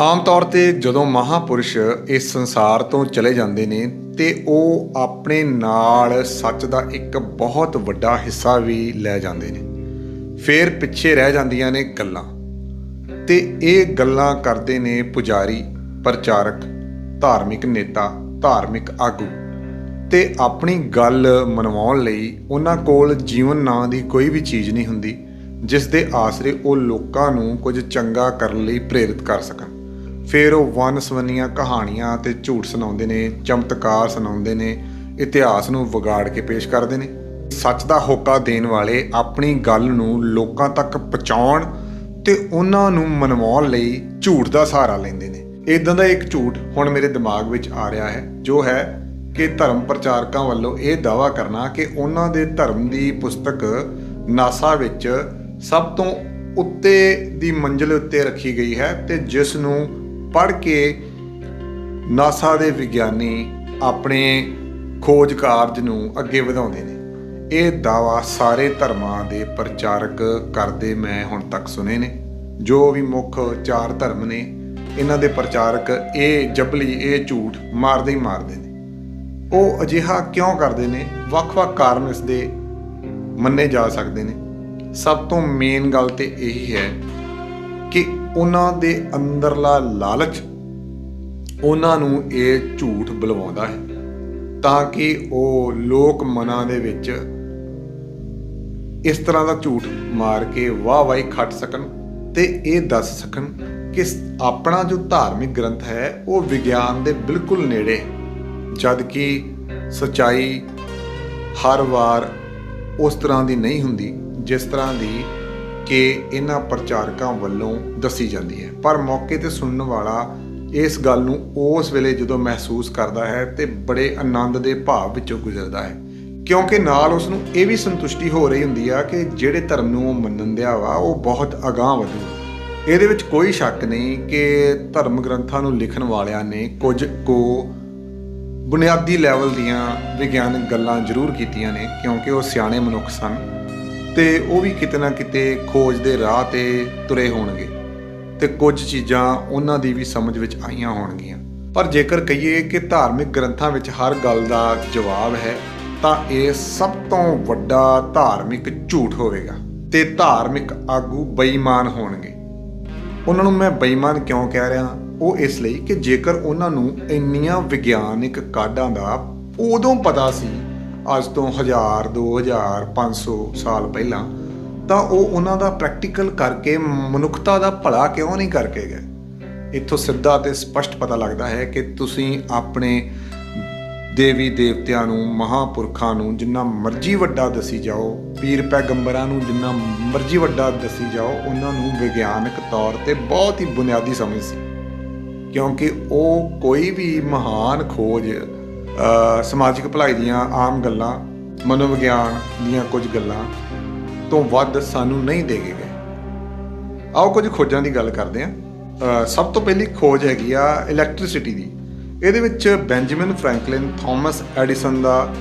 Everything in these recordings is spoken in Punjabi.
ਆਮ ਤੌਰ ਤੇ ਜਦੋਂ ਮਹਾਪੁਰਸ਼ ਇਸ ਸੰਸਾਰ ਤੋਂ ਚਲੇ ਜਾਂਦੇ ਨੇ ਤੇ ਉਹ ਆਪਣੇ ਨਾਲ ਸੱਚ ਦਾ ਇੱਕ ਬਹੁਤ ਵੱਡਾ ਹਿੱਸਾ ਵੀ ਲੈ ਜਾਂਦੇ ਨੇ। ਫਿਰ ਪਿੱਛੇ ਰਹਿ ਜਾਂਦੀਆਂ ਨੇ ਗੱਲਾਂ। ਤੇ ਇਹ ਗੱਲਾਂ ਕਰਦੇ ਨੇ ਪੁਜਾਰੀ, ਪ੍ਰਚਾਰਕ, ਧਾਰਮਿਕ ਨੇਤਾ, ਧਾਰਮਿਕ ਆਗੂ। ਤੇ ਆਪਣੀ ਗੱਲ ਮਨਵਾਉਣ ਲਈ ਉਹਨਾਂ ਕੋਲ ਜੀਵਨ ਨਾਂ ਦੀ ਕੋਈ ਵੀ ਚੀਜ਼ ਨਹੀਂ ਹੁੰਦੀ, ਜਿਸ ਦੇ ਆਸਰੇ ਉਹ ਲੋਕਾਂ ਨੂੰ ਕੁਝ ਚੰਗਾ ਕਰਨ ਲਈ ਪ੍ਰੇਰਿਤ ਕਰ ਸਕਣ। ਫਿਰ ਉਹ ਵੰਨ-ਸਵੰਨੀਆਂ ਕਹਾਣੀਆਂ ਤੇ ਝੂਠ ਸੁਣਾਉਂਦੇ ਨੇ, ਚਮਤਕਾਰ ਸੁਣਾਉਂਦੇ ਨੇ, ਇਤਿਹਾਸ ਨੂੰ ਵਿਗਾੜ ਕੇ ਪੇਸ਼ ਕਰਦੇ ਨੇ। ਸੱਚ ਦਾ ਹੋਕਾ ਦੇਣ ਵਾਲੇ ਆਪਣੀ ਗੱਲ ਨੂੰ ਲੋਕਾਂ ਤੱਕ ਪਹੁੰਚਾਉਣ ਤੇ ਉਹਨਾਂ ਨੂੰ ਮਨਵਾਉਣ ਲਈ ਝੂਠ ਦਾ ਸਹਾਰਾ ਲੈਂਦੇ ਨੇ। ਇਦਾਂ ਦਾ ਇੱਕ ਝੂਠ ਹੁਣ ਮੇਰੇ ਦਿਮਾਗ ਵਿੱਚ ਆ ਰਿਹਾ ਹੈ, ਜੋ ਹੈ ਕਿ ਧਰਮ ਪ੍ਰਚਾਰਕਾਂ ਵੱਲੋਂ ਇਹ ਦਾਵਾ ਕਰਨਾ ਕਿ ਉਹਨਾਂ ਦੇ ਧਰਮ ਦੀ ਪੁਸਤਕ ਨਾਸਾ ਵਿੱਚ ਸਭ ਤੋਂ ਉੱਤੇ ਦੀ ਮੰਜ਼ਿਲ ਉੱਤੇ ਰੱਖੀ ਗਈ ਹੈ ਤੇ ਜਿਸ ਨੂੰ ਪੜ੍ਹ ਕੇ ਨਾਸਾ ਦੇ ਵਿਗਿਆਨੀ ਆਪਣੇ ਖੋਜ ਕਾਰਜ ਨੂੰ ਅੱਗੇ ਵਧਾਉਂਦੇ ਨੇ। ਇਹ ਦਾਵਾ ਸਾਰੇ ਧਰਮਾਂ ਦੇ ਪ੍ਰਚਾਰਕ ਕਰਦੇ ਮੈਂ ਹੁਣ ਤੱਕ ਸੁਨੇ ਨੇ। ਜੋ ਵੀ ਮੁੱਖ ਚਾਰ ਧਰਮ ਨੇ, ਇਹਨਾਂ ਦੇ ਪ੍ਰਚਾਰਕ ਇਹ ਜਬਲੀ ਇਹ ਝੂਠ ਮਾਰਦੇ ਹੀ ਮਾਰਦੇ ਨੇ। ਉਹ ਅਜਿਹਾ ਕਿਉਂ ਕਰਦੇ ਨੇ? ਵੱਖ-ਵੱਖ ਕਾਰਨ ਇਸ ਦੇ ਮੰਨੇ ਜਾ ਸਕਦੇ ਨੇ। ਸਭ ਤੋਂ ਮੇਨ ਗੱਲ ਤੇ ਇਹੀ ਹੈ ਕਿ ਉਹਨਾਂ ਦੇ ਅੰਦਰਲਾ ਲਾਲਚ ਉਹਨਾਂ ਨੂੰ ਇਹ ਝੂਠ ਬੁਲਵਾਉਂਦਾ ਹੈ, ਤਾਂ ਕਿ ਉਹ ਲੋਕ ਮਨਾਂ ਦੇ ਵਿੱਚ ਇਸ ਤਰ੍ਹਾਂ ਦਾ ਝੂਠ ਮਾਰ ਕੇ ਵਾਹ ਵਾਹੀ ਖੱਟ ਸਕਣ ਤੇ ਇਹ ਦੱਸ ਸਕਣ ਕਿ ਆਪਣਾ ਜੋ ਧਾਰਮਿਕ ਗ੍ਰੰਥ ਹੈ, ਉਹ ਵਿਗਿਆਨ ਦੇ ਬਿਲਕੁਲ ਨੇੜੇ ਜਦ ਕਿ ਸਚਾਈ ਹਰ ਵਾਰ ਉਸ ਤਰ੍ਹਾਂ ਦੀ ਨਹੀਂ ਹੁੰਦੀ, ਜਿਸ ਤਰ੍ਹਾਂ ਦੀ ਕਿ ਇਹਨਾਂ ਪ੍ਰਚਾਰਕਾਂ ਵੱਲੋਂ ਦੱਸੀ ਜਾਂਦੀ ਹੈ। ਪਰ ਮੌਕੇ ਤੇ ਸੁਣਨ ਵਾਲਾ ਇਸ ਗੱਲ ਨੂੰ ਉਸ ਵੇਲੇ ਜਦੋਂ ਮਹਿਸੂਸ ਕਰਦਾ ਹੈ ਤੇ ਬੜੇ ਆਨੰਦ ਦੇ ਭਾਵ ਵਿੱਚੋਂ ਗੁਜ਼ਰਦਾ ਹੈ। ਕਿਉਂਕਿ ਨਾਲ ਉਸ ਨੂੰ ਇਹ ਵੀ ਸੰਤੁਸ਼ਟੀ ਹੋ ਰਹੀ ਹੁੰਦੀ ਆ ਕਿ ਜਿਹੜੇ ਧਰਮ ਨੂੰ ਉਹ ਮੰਨਣ ਦਿਆ ਵਾ, ਉਹ ਬਹੁਤ ਅਗਾਹ ਵਧੂ। ਇਹਦੇ ਵਿੱਚ ਕੋਈ ਸ਼ੱਕ ਨਹੀਂ ਕਿ ਧਰਮ ਗ੍ਰੰਥਾਂ ਨੂੰ ਲਿਖਣ ਵਾਲਿਆਂ ਨੇ ਕੁਝ ਕੋ ਬੁਨਿਆਦੀ ਲੈਵਲ ਦੀਆਂ ਵਿਗਿਆਨਕ ਗੱਲਾਂ ਜ਼ਰੂਰ ਕੀਤੀਆਂ ਨੇ, ਕਿਉਂਕਿ ਉਹ ਸਿਆਣੇ ਮਨੁੱਖ ਸਨ। ਤੇ ਉਹ ਵੀ ਕਿਤੇ ਨਾ ਕਿਤੇ ਖੋਜ ਦੇ ਰਾਹ ਤੇ ਤੁਰੇ ਹੋਣਗੇ ਤੇ ਕੁਝ ਚੀਜ਼ਾਂ ਉਹਨਾਂ ਦੀ ਵੀ ਸਮਝ ਵਿੱਚ ਆਈਆਂ ਹੋਣਗੀਆਂ। ਪਰ ਜੇਕਰ ਕਹੀਏ ਕਿ ਧਾਰਮਿਕ ਗ੍ਰੰਥਾਂ ਵਿੱਚ ਹਰ ਗੱਲ ਦਾ ਜਵਾਬ ਹੈ, ਤਾਂ ਇਹ ਸਭ ਤੋਂ ਵੱਡਾ ਧਾਰਮਿਕ ਝੂਠ ਹੋਵੇਗਾ ਤੇ ਧਾਰਮਿਕ ਆਗੂ ਬੇਈਮਾਨ ਹੋਣਗੇ। ਉਹਨਾਂ ਨੂੰ ਮੈਂ ਬੇਈਮਾਨ ਕਿਉਂ ਕਹਿ ਰਿਹਾ? ਉਹ ਇਸ ਲਈ ਕਿ ਜੇਕਰ ਉਹਨਾਂ ਨੂੰ ਇੰਨੀਆਂ ਵਿਗਿਆਨਿਕ ਕਾਢਾਂ ਦਾ ਉਦੋਂ ਪਤਾ ਸੀ ਅੱਜ ਤੋਂ 1000 2000 500 ਸਾਲ ਪਹਿਲਾਂ, ਤਾਂ ਉਹ ਉਹਨਾਂ ਦਾ ਪ੍ਰੈਕਟੀਕਲ ਕਰਕੇ ਮਨੁੱਖਤਾ ਦਾ ਭਲਾ ਕਿਉਂ ਨਹੀਂ ਕਰਕੇ ਗਏ? ਇੱਥੋਂ ਸਿੱਧਾ ਤੇ ਸਪਸ਼ਟ ਪਤਾ ਲੱਗਦਾ ਹੈ ਕਿ ਤੁਸੀਂ ਆਪਣੇ ਦੇਵੀ ਦੇਵਤਿਆਂ ਨੂੰ, ਮਹਾਪੁਰਖਾਂ ਨੂੰ ਜਿੰਨਾ ਮਰਜ਼ੀ ਵੱਡਾ ਦਸੀ ਜਾਓ, ਪੀਰ ਪੈਗੰਬਰਾਂ ਨੂੰ ਜਿੰਨਾ ਮਰਜ਼ੀ ਵੱਡਾ ਦਸੀ ਜਾਓ, ਉਹਨਾਂ ਨੂੰ ਵਿਗਿਆਨਕ ਤੌਰ ਤੇ ਬਹੁਤ ਹੀ ਬੁਨਿਆਦੀ ਸਮਝ ਸੀ। ਕਿਉਂਕਿ ਉਹ ਕੋਈ ਵੀ ਮਹਾਨ ਖੋਜ ਸਮਾਜਿਕ ਭਲਾਈ ਦੀਆਂ ਆਮ ਗੱਲਾਂ, ਮਨੋਵਿਗਿਆਨ ਦੀਆਂ ਕੁਝ ਗੱਲਾਂ ਤੋਂ ਵੱਧ ਸਾਨੂੰ ਨਹੀਂ ਦੇ ਕੇ ਗਏ। ਆਓ ਕੁਝ ਖੋਜਾਂ ਦੀ ਗੱਲ ਕਰਦੇ ਹਾਂ। ਸਭ ਤੋਂ ਪਹਿਲੀ ਖੋਜ ਹੈਗੀ ਆ ਇਲੈਕਟ੍ਰਿਸਿਟੀ ਦੀ। ਇਹਦੇ ਵਿੱਚ ਬੈਂਜਾਮਿਨ ਫ੍ਰੈਂਕਲਿਨ, ਥਾਮਸ ਐਡੀਸਨ ਦਾ,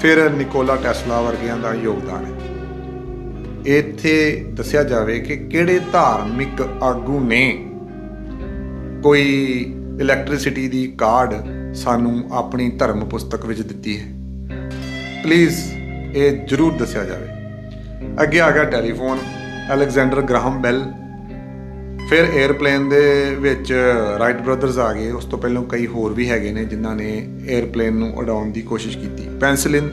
ਫਿਰ ਨਿਕੋਲਾ ਟੈਸਲਾ ਵਰਗਿਆਂ ਦਾ ਯੋਗਦਾਨ ਹੈ। ਇੱਥੇ ਦੱਸਿਆ ਜਾਵੇ ਕਿ ਕਿਹੜੇ ਧਾਰਮਿਕ ਆਗੂ ਨੇ? ਕੋਈ ਇਲੈਕਟ੍ਰਿਸਿਟੀ ਦੀ ਕਾਰਡ ਸਾਨੂੰ ਆਪਣੀ ਧਰਮ ਪੁਸਤਕ ਵਿੱਚ ਦਿੱਤੀ ਹੈ। ਪਲੀਜ਼ ਇਹ ਜਰੂਰ ਦੱਸਿਆ ਜਾਵੇ। ਅੱਗੇ ਆ ਗਿਆ ਟੈਲੀਫੋਨ, ਅਲੈਗਜ਼ੈਂਡਰ ਗ੍ਰਾਹਮ ਬੈਲ। ਫਿਰ 에ਅਰਪਲੇਨ ਦੇ ਵਿੱਚ ਰਾਈਟ ਬ੍ਰਦਰਜ਼ ਆ ਗਏ। ਉਸ ਤੋਂ ਪਹਿਲਾਂ ਕਈ ਹੋਰ ਵੀ ਹੈਗੇ ਨੇ ਜਿਨ੍ਹਾਂ ਨੇ 에ਅਰਪਲੇਨ ਨੂੰ ਉਡਾਉਣ ਦੀ ਕੋਸ਼ਿਸ਼ ਕੀਤੀ। ਪੈਨਸਿਲਿਨ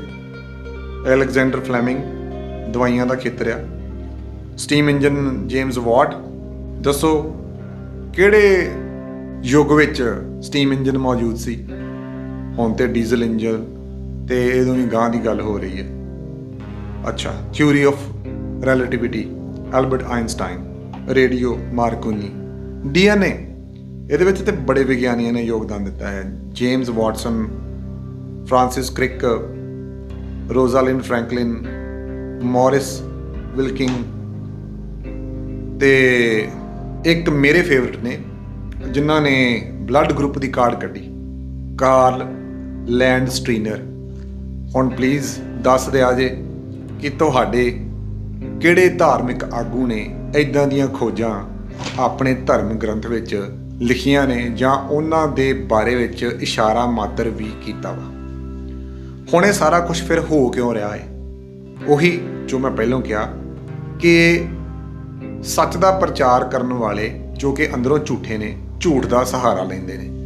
ਅਲੈਗਜ਼ੈਂਡਰ ਫਲੈਮਿੰਗ ਦਵਾਈਆਂ ਦਾ ਖੇਤਰ ਆ। ਸਟੀਮ ਇੰਜਨ ਜੇਮਸ ਵਾਟ ਦੱਸੋ, ਕਿਹੜੇ ਯੁੱਗ ਵਿੱਚ ਸਟੀਮ ਇੰਜਨ ਮੌਜੂਦ ਸੀ? ਹੁਣ ਤੇ ਡੀਜ਼ਲ ਇੰਜਨ ਤੇ ਇਹਦੋਂ ਹੀ ਗਾਂ ਦੀ ਗੱਲ ਹੋ ਰਹੀ ਹੈ। ਅੱਛਾ theory of relativity Albert Einstein radio Marconi DNA ਇਹਦੇ ਵਿੱਚ ਤੇ ਬੜੇ ਵਿਗਿਆਨੀਆਂ ਨੇ ਯੋਗਦਾਨ ਦਿੱਤਾ ਹੈ। James Watson Francis Crick Rosalind Franklin Maurice Wilkins ਤੇ ਇੱਕ ਮੇਰੇ ਫੇਵਰਿਟ ਨੇ, ਜਿਨ੍ਹਾਂ ਨੇ ਬਲੱਡ ਗਰੁੱਪ ਦੀ ਕਾਰਡ ਕੱਢੀ। Karl Landsteiner. ਹੁਣ ਪਲੀਜ਼ ਦੱਸ ਦਿਆ ਜੇ ਕਿ ਤੁਹਾਡੇ ਕਿਹੜੇ ਧਾਰਮਿਕ ਆਗੂ ਨੇ ਇਦਾਂ ਦੀਆਂ ਖੋਜਾਂ ਆਪਣੇ ਧਰਮ ਗ੍ਰੰਥ ਵਿੱਚ ਲਿਖੀਆਂ ਨੇ ਜਾਂ ਉਹਨਾਂ ਦੇ ਬਾਰੇ ਵਿੱਚ ਇਸ਼ਾਰਾ ਮਾਤਰ ਵੀ ਕੀਤਾ ਵਾ? ਹੁਣ ਇਹ ਸਾਰਾ ਕੁਝ ਫਿਰ ਹੋ ਕਿਉਂ ਰਿਹਾ ਹੈ ਉਹੀ ਜੋ ਮੈਂ ਪਹਿਲਾਂ ਕਿਹਾ ਕਿ ਸੱਚ ਦਾ ਪ੍ਰਚਾਰ ਕਰਨ ਵਾਲੇ ਜੋ ਕਿ ਅੰਦਰੋਂ ਝੂਠੇ ਨੇ, ਝੂਠ ਦਾ ਸਹਾਰਾ ਲੈਂਦੇ ਨੇ।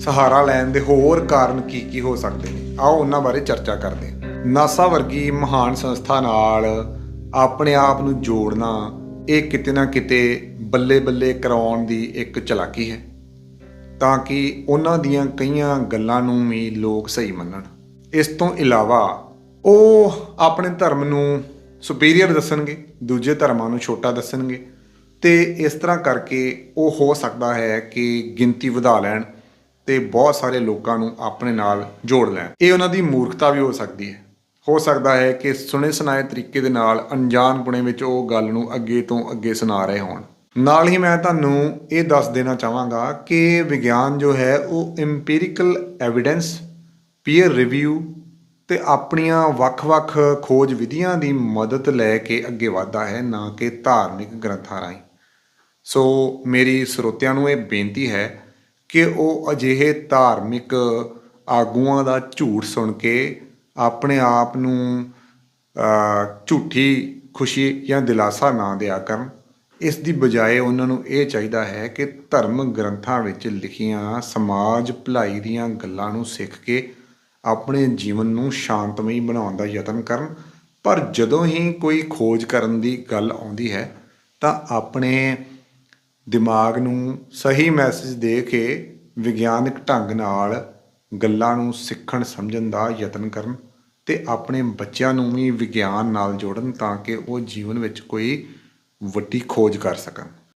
ਸਹਾਰਾ ਲੈਣ ਦੇ ਹੋਰ ਕਾਰਨ ਕੀ ਕੀ ਹੋ ਸਕਦੇ ਨੇ? ਆਓ ਉਹਨਾਂ ਬਾਰੇ ਚਰਚਾ ਕਰਦੇ ਹਾਂ। ਨਾਸਾ ਵਰਗੀ ਮਹਾਨ ਸੰਸਥਾ ਨਾਲ ਆਪਣੇ ਆਪ ਨੂੰ ਜੋੜਨਾ, ਇਹ ਕਿਤੇ ਨਾ ਕਿਤੇ ਬੱਲੇ ਬੱਲੇ ਕਰਾਉਣ ਦੀ ਇੱਕ ਚਲਾਕੀ ਹੈ, ਤਾਂ ਕਿ ਉਹਨਾਂ ਦੀਆਂ ਕਈਆਂ ਗੱਲਾਂ ਨੂੰ ਵੀ ਲੋਕ ਸਹੀ ਮੰਨਣ। ਇਸ ਤੋਂ ਇਲਾਵਾ ਉਹ ਆਪਣੇ ਧਰਮ ਨੂੰ ਸੁਪੀਰੀਅਰ ਦੱਸਣਗੇ, ਦੂਜੇ ਧਰਮਾਂ ਨੂੰ ਛੋਟਾ ਦੱਸਣਗੇ, ਤੇ ਇਸ ਤਰ੍ਹਾਂ ਕਰਕੇ ਉਹ ਹੋ ਸਕਦਾ ਹੈ ਕਿ ਗਿਣਤੀ ਵਧਾ ਲੈਣ। ਤੇ ਬਹੁਤ ਸਾਰੇ ਲੋਕਾਂ ਨੂੰ ਆਪਣੇ ਨਾਲ ਜੋੜ ਲੈਣ। ਇਹ ਉਹਨਾਂ ਦੀ ਮੂਰਖਤਾ ਵੀ ਹੋ ਸਕਦੀ ਹੈ। ਹੋ ਸਕਦਾ ਹੈ ਕਿ ਸੁਣੇ ਸੁਣਾਏ ਤਰੀਕੇ ਦੇ ਨਾਲ ਅਣਜਾਣ ਪੁਣੇ ਵਿੱਚ ਉਹ ਗੱਲ ਨੂੰ ਅੱਗੇ ਤੋਂ ਅੱਗੇ ਸੁਣਾ ਰਹੇ ਹੋਣ। ਨਾਲ ਹੀ ਮੈਂ ਤੁਹਾਨੂੰ ਇਹ ਦੱਸ ਦੇਣਾ ਚਾਹਾਂਗਾ ਕਿ ਵਿਗਿਆਨ ਜੋ ਹੈ ਉਹ ਐਮਪੀਰੀਕਲ ਐਵੀਡੈਂਸ ਪੀਅਰ ਰਿਵਿਊ ਤੇ ਆਪਣੀਆਂ ਵੱਖ-ਵੱਖ ਖੋਜ ਵਿਧੀਆਂ ਦੀ ਮਦਦ ਲੈ ਕੇ ਅੱਗੇ ਵਧਦਾ ਹੈ, ਨਾ ਕਿ ਧਾਰਮਿਕ ਗ੍ਰੰਥਾਂ ਰਾਹੀਂ। ਸੋ ਮੇਰੀ ਸਰੋਤਿਆਂ ਨੂੰ ਇਹ ਬੇਨਤੀ ਹੈ ਕਿ ਉਹ ਅਜਿਹੇ ਧਾਰਮਿਕ ਆਗੂਆਂ ਦਾ ਝੂਠ ਸੁਣ ਕੇ ਆਪਣੇ ਆਪ ਨੂੰ ਝੂਠੀ ਖੁਸ਼ੀ ਜਾਂ ਦਿਲਾਸਾ ਨਾ ਦਿਆ ਕਰਨ। ਇਸ ਦੀ ਬਜਾਏ ਉਹਨਾਂ ਨੂੰ ਇਹ ਚਾਹੀਦਾ ਹੈ ਕਿ ਧਰਮ ਗ੍ਰੰਥਾਂ ਵਿੱਚ ਲਿਖੀਆਂ ਸਮਾਜ ਭਲਾਈ ਦੀਆਂ ਗੱਲਾਂ ਨੂੰ ਸਿੱਖ ਕੇ ਆਪਣੇ ਜੀਵਨ ਨੂੰ ਸ਼ਾਂਤਮਈ ਬਣਾਉਣ ਦਾ ਯਤਨ ਕਰਨ। ਪਰ ਜਦੋਂ ਹੀ ਕੋਈ ਖੋਜ ਕਰਨ ਦੀ ਗੱਲ ਆਉਂਦੀ ਹੈ, ਤਾਂ ਆਪਣੇ ਦਿਮਾਗ ਨੂੰ ਸਹੀ ਮੈਸੇਜ ਦੇ ਕੇ ਵਿਗਿਆਨਕ ਢੰਗ ਨਾਲ ਗੱਲਾਂ ਨੂੰ ਸਿੱਖਣ, ਸਮਝਣ ਦਾ ਯਤਨ ਕਰਨ ਤੇ ਆਪਣੇ ਬੱਚਿਆਂ ਨੂੰ ਵੀ ਵਿਗਿਆਨ ਨਾਲ ਜੋੜਨ ਤਾਂ ਕਿ ਉਹ ਜੀਵਨ ਵਿੱਚ ਕੋਈ ਵੱਡੀ ਖੋਜ ਕਰ ਸਕਣ।